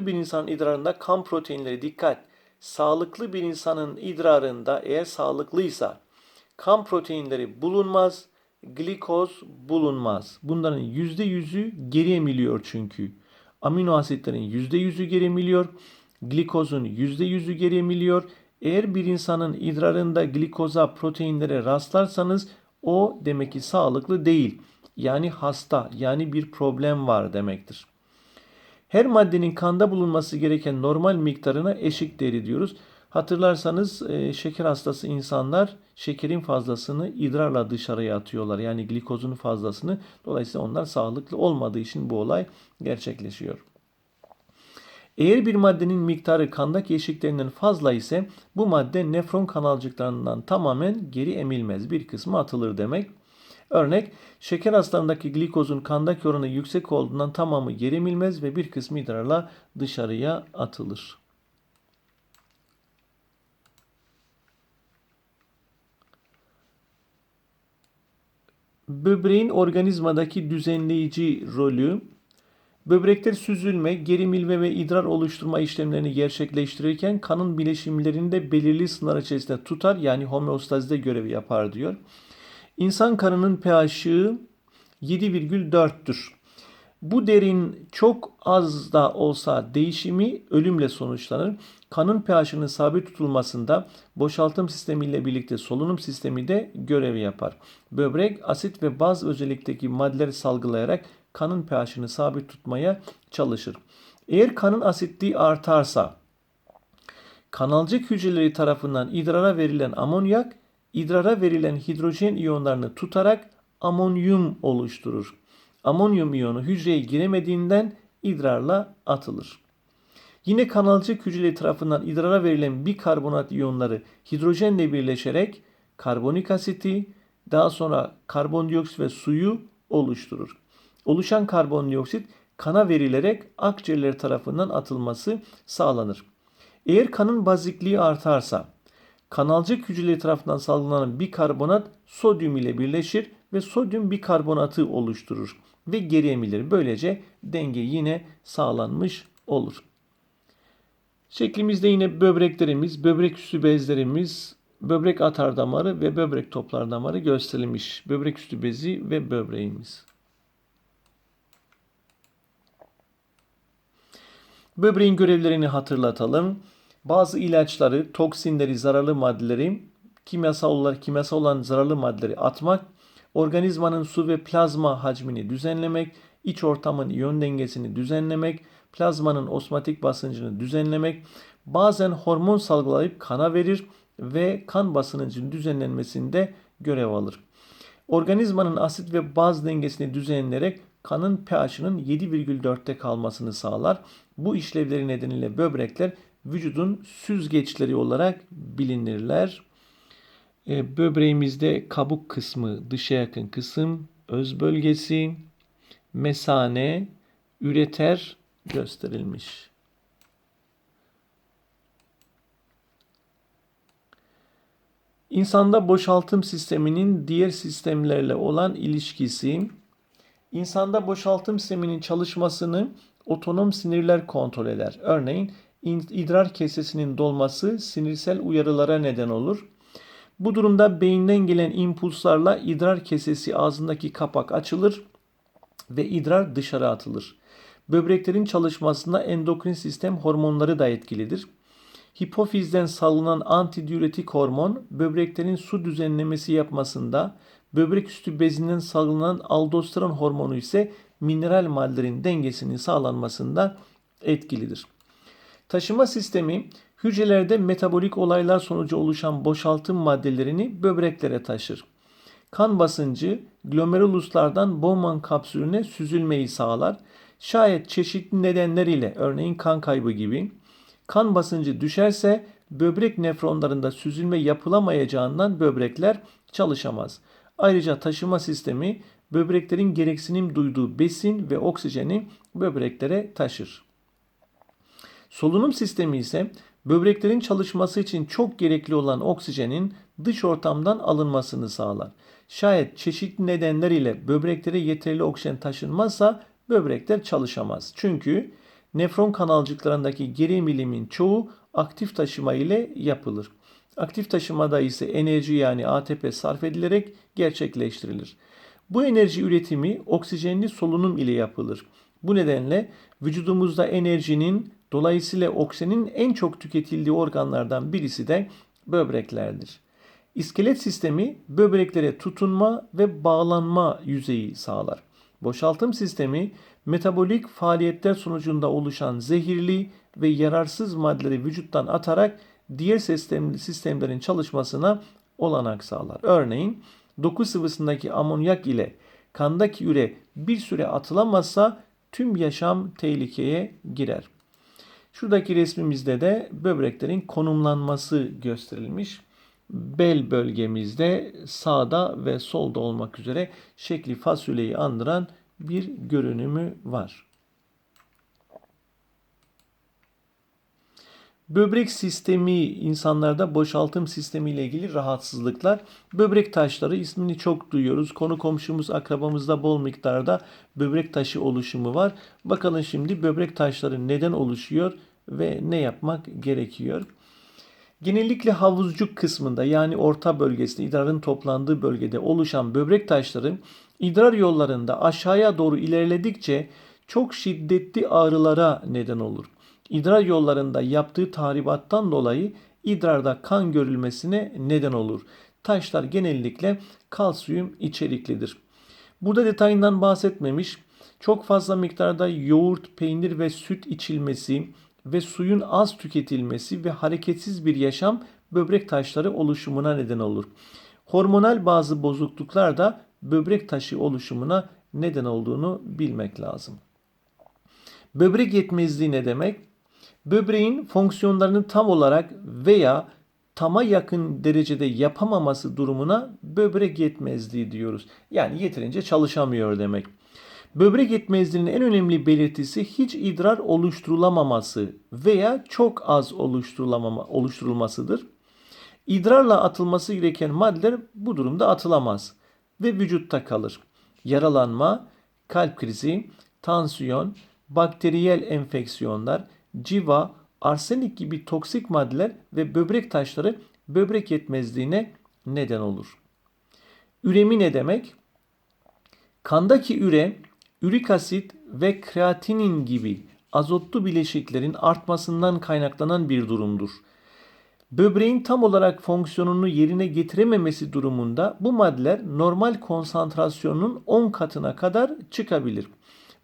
bir insanın idrarında kan proteinleri dikkat. Sağlıklı bir insanın idrarında eğer sağlıklıysa kan proteinleri bulunmaz, glikoz bulunmaz. Bunların %100'ü geri emiliyor çünkü. Amino asitlerin %100'ü geri emiliyor. Glikozun %100'ü geri emiliyor. Eğer bir insanın idrarında glikoza, proteinlere rastlarsanız o demek ki sağlıklı değil. Yani hasta, yani bir problem var demektir. Her maddenin kanda bulunması gereken normal miktarına eşik değeri diyoruz. Hatırlarsanız e, şeker hastası insanlar şekerin fazlasını idrarla dışarıya atıyorlar. Yani glikozun fazlasını. Dolayısıyla onlar sağlıklı olmadığı için bu olay gerçekleşiyor. Eğer bir maddenin miktarı kandaki eşiklerinden fazla ise bu madde nefron kanalcıklarından tamamen geri emilmez. Bir kısmı atılır demek. Örnek şeker hastalarındaki glikozun kandaki oranı yüksek olduğundan tamamı geri emilmez ve bir kısmı idrarla dışarıya atılır. Böbreğin organizmadaki düzenleyici rolü Böbrekler süzülme, gerimilme ve idrar oluşturma işlemlerini gerçekleştirirken kanın bileşimlerini de belirli sınırlar içerisinde tutar yani homeostazide görevi yapar diyor. İnsan kanının pH'i 7,4'tür. Bu derin çok az da olsa değişimi ölümle sonuçlanır. Kanın pH'inin sabit tutulmasında boşaltım sistemiyle birlikte solunum sistemi de görev yapar. Böbrek asit ve baz özellikteki maddeleri salgılayarak kanın pH'ini sabit tutmaya çalışır. Eğer kanın asitliği artarsa kanalcık hücreleri tarafından idrara verilen amonyak idrara verilen hidrojen iyonlarını tutarak amonyum oluşturur. Amonyum iyonu hücreye giremediğinden idrarla atılır. Yine kanalcık hücreleri tarafından idrara verilen bikarbonat iyonları hidrojenle birleşerek karbonik asiti, daha sonra karbondioksit ve suyu oluşturur. Oluşan karbondioksit kana verilerek akciğerler tarafından atılması sağlanır. Eğer kanın bazikliği artarsa kanalcık hücreleri tarafından salgılanan bikarbonat sodyum ile birleşir ve sodyum bikarbonatı oluşturur ve geri emilir. Böylece denge yine sağlanmış olur. Şeklimizde yine böbreklerimiz, böbrek üstü bezlerimiz, böbrek atar damarı ve böbrek toplar damarı gösterilmiş. Böbrek üstü bezi ve böbreğimiz. Böbreğin görevlerini hatırlatalım. Bazı ilaçları, toksinleri, zararlı maddeleri, kimyasal olarak kimyasal olan zararlı maddeleri atmak, organizmanın su ve plazma hacmini düzenlemek, iç ortamın iyon dengesini düzenlemek, plazmanın osmatik basıncını düzenlemek, bazen hormon salgılayıp kana verir ve kan basıncının düzenlenmesinde görev alır. Organizmanın asit ve baz dengesini düzenleyerek kanın pH'ının 7,4'te kalmasını sağlar. Bu işlevleri nedeniyle böbrekler vücudun süzgeçleri olarak bilinirler. E, böbreğimizde kabuk kısmı, dışa yakın kısım, öz bölgesi, mesane, üreter gösterilmiş. İnsanda boşaltım sisteminin diğer sistemlerle olan ilişkisi, insanda boşaltım sisteminin çalışmasını otonom sinirler kontrol eder. Örneğin idrar kesesinin dolması sinirsel uyarılara neden olur. Bu durumda beyinden gelen impulslarla idrar kesesi ağzındaki kapak açılır ve idrar dışarı atılır. Böbreklerin çalışmasında endokrin sistem hormonları da etkilidir. Hipofizden salınan antidiüretik hormon böbreklerin su düzenlemesi yapmasında, böbrek üstü bezinden salınan aldosteron hormonu ise mineral maddelerin dengesinin sağlanmasında etkilidir. Taşıma sistemi hücrelerde metabolik olaylar sonucu oluşan boşaltım maddelerini böbreklere taşır. Kan basıncı glomeruluslardan Bowman kapsülüne süzülmeyi sağlar. Şayet çeşitli nedenler ile örneğin kan kaybı gibi kan basıncı düşerse böbrek nefronlarında süzülme yapılamayacağından böbrekler çalışamaz. Ayrıca taşıma sistemi böbreklerin gereksinim duyduğu besin ve oksijeni böbreklere taşır. Solunum sistemi ise böbreklerin çalışması için çok gerekli olan oksijenin dış ortamdan alınmasını sağlar. Şayet çeşitli nedenler ile böbreklere yeterli oksijen taşınmazsa böbrekler çalışamaz. Çünkü Nefron kanalcıklarındaki geri emilimin çoğu aktif taşıma ile yapılır. Aktif taşımada ise enerji yani ATP sarf edilerek gerçekleştirilir. Bu enerji üretimi oksijenli solunum ile yapılır. Bu nedenle vücudumuzda enerjinin dolayısıyla oksijenin en çok tüketildiği organlardan birisi de böbreklerdir. İskelet sistemi böbreklere tutunma ve bağlanma yüzeyi sağlar. Boşaltım sistemi metabolik faaliyetler sonucunda oluşan zehirli ve yararsız maddeleri vücuttan atarak diğer sistem, sistemlerin çalışmasına olanak sağlar. Örneğin doku sıvısındaki amonyak ile kandaki üre bir süre atılamazsa tüm yaşam tehlikeye girer. Şuradaki resmimizde de böbreklerin konumlanması gösterilmiş. Bel bölgemizde sağda ve solda olmak üzere şekli fasulyeyi andıran bir görünümü var. Böbrek sistemi insanlarda boşaltım sistemi ile ilgili rahatsızlıklar. Böbrek taşları ismini çok duyuyoruz. Konu komşumuz akrabamızda bol miktarda böbrek taşı oluşumu var. Bakalım şimdi böbrek taşları neden oluşuyor ve ne yapmak gerekiyor? Genellikle havuzcuk kısmında yani orta bölgesinde idrarın toplandığı bölgede oluşan böbrek taşları idrar yollarında aşağıya doğru ilerledikçe çok şiddetli ağrılara neden olur. İdrar yollarında yaptığı tahribattan dolayı idrarda kan görülmesine neden olur. Taşlar genellikle kalsiyum içeriklidir. Burada detayından bahsetmemiş. Çok fazla miktarda yoğurt, peynir ve süt içilmesi ve suyun az tüketilmesi ve hareketsiz bir yaşam böbrek taşları oluşumuna neden olur. Hormonal bazı bozukluklar da böbrek taşı oluşumuna neden olduğunu bilmek lazım. Böbrek yetmezliği ne demek? Böbreğin fonksiyonlarını tam olarak veya tama yakın derecede yapamaması durumuna böbrek yetmezliği diyoruz. Yani yeterince çalışamıyor demek. Böbrek yetmezliğinin en önemli belirtisi hiç idrar oluşturulamaması veya çok az oluşturulmasıdır. İdrarla atılması gereken maddeler bu durumda atılamaz ve vücutta kalır. Yaralanma, kalp krizi, tansiyon, bakteriyel enfeksiyonlar, civa, arsenik gibi toksik maddeler ve böbrek taşları böbrek yetmezliğine neden olur. Üremi ne demek? Kandaki üre, ürik asit ve kreatinin gibi azotlu bileşiklerin artmasından kaynaklanan bir durumdur. Böbreğin tam olarak fonksiyonunu yerine getirememesi durumunda bu maddeler normal konsantrasyonun 10 katına kadar çıkabilir.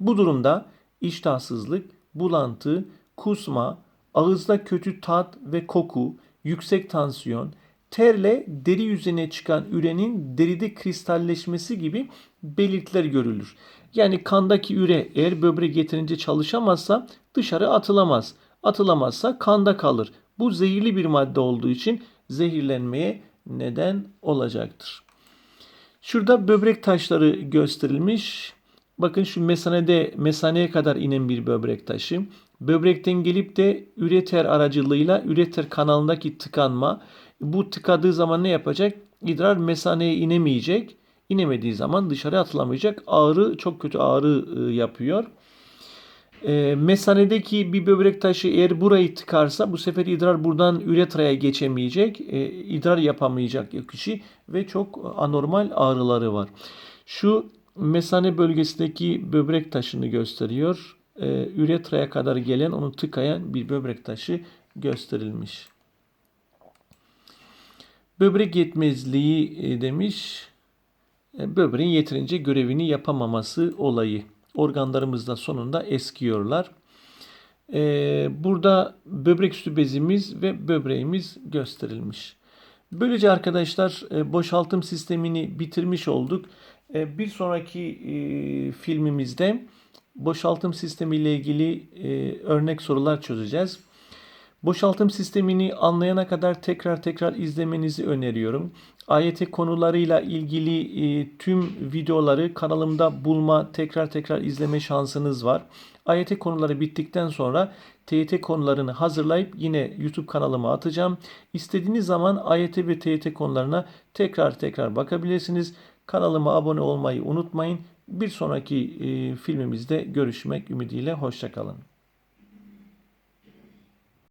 Bu durumda iştahsızlık, bulantı, kusma, ağızda kötü tat ve koku, yüksek tansiyon, terle deri yüzeyine çıkan ürenin deride kristalleşmesi gibi belirtiler görülür. Yani kandaki üre eğer böbrek yeterince çalışamazsa dışarı atılamaz. Atılamazsa kanda kalır. Bu zehirli bir madde olduğu için zehirlenmeye neden olacaktır. Şurada böbrek taşları gösterilmiş. Bakın şu mesanede mesaneye kadar inen bir böbrek taşı. Böbrekten gelip de üreter aracılığıyla üreter kanalındaki tıkanma. Bu tıkadığı zaman ne yapacak? İdrar mesaneye inemeyecek. İnemediği zaman dışarı atılamayacak. Ağrı çok kötü ağrı ıı, yapıyor. E, mesanedeki bir böbrek taşı eğer burayı tıkarsa bu sefer idrar buradan üretraya geçemeyecek. E, idrar yapamayacak kişi ve çok anormal ağrıları var. Şu mesane bölgesindeki böbrek taşını gösteriyor. E, üretraya kadar gelen onu tıkayan bir böbrek taşı gösterilmiş. Böbrek yetmezliği e, demiş. E, böbreğin yeterince görevini yapamaması olayı organlarımız da sonunda eskiyorlar. Ee, burada böbrek üstü bezimiz ve böbreğimiz gösterilmiş. Böylece arkadaşlar e, boşaltım sistemini bitirmiş olduk. E, bir sonraki e, filmimizde boşaltım sistemi ile ilgili örnek sorular çözeceğiz. Boşaltım sistemini anlayana kadar tekrar tekrar izlemenizi öneriyorum. AYT konularıyla ilgili e, tüm videoları kanalımda bulma, tekrar tekrar izleme şansınız var. AYT konuları bittikten sonra TYT konularını hazırlayıp yine YouTube kanalıma atacağım. İstediğiniz zaman AYT ve TYT konularına tekrar tekrar bakabilirsiniz. Kanalıma abone olmayı unutmayın. Bir sonraki e, filmimizde görüşmek ümidiyle. Hoşçakalın.